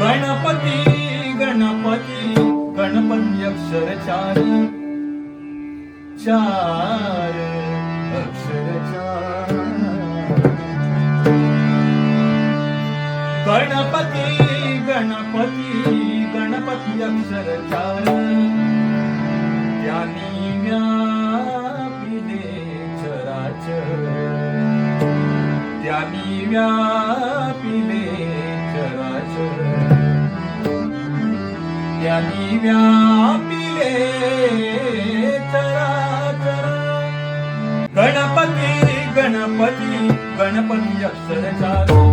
गणपती गणपती गणपती अक्षर चार चार अक्षर चार गणपती गणपती गणपती अक्षर चार त्यानी व्यापिले चराचर. त्यानी व्या त्यांनी व्यापिले चराचर गणपती गणपती गणपती अक्षर चार